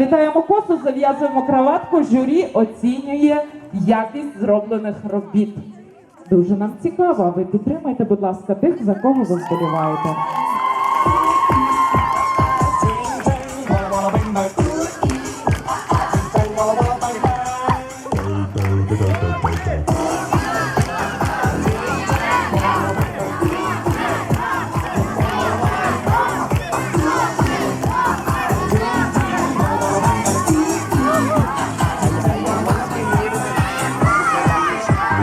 Плітаємо косу, зав'язуємо краватку, журі оцінює якість зроблених робіт. Дуже нам цікаво. Ви підтримайте, будь ласка, тих, за кого ви вболіваєте.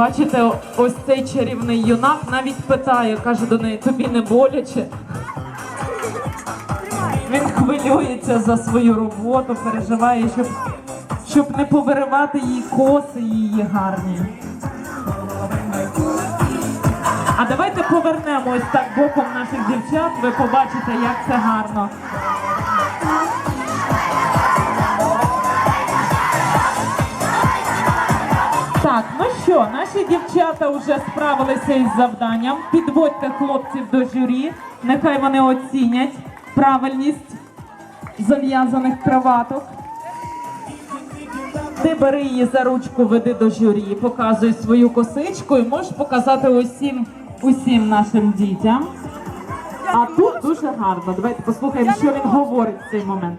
Бачите, ось цей чарівний юнак навіть питає, каже до неї, тобі не боляче. Він хвилюється за свою роботу, переживає, щоб, щоб не повиривати їй коси її гарні. А давайте повернемо ось так боком наших дівчат, ви побачите, як це гарно. Так, ну що, наші дівчата вже справилися із завданням. Підводьте хлопців до журі, нехай вони оцінять правильність зав'язаних краваток. Ти бери її за ручку, веди до журі, показуй свою косичку і можеш показати усім, усім нашим дітям. А тут дуже гарно. Давайте послухаємо, що він говорить в цей момент.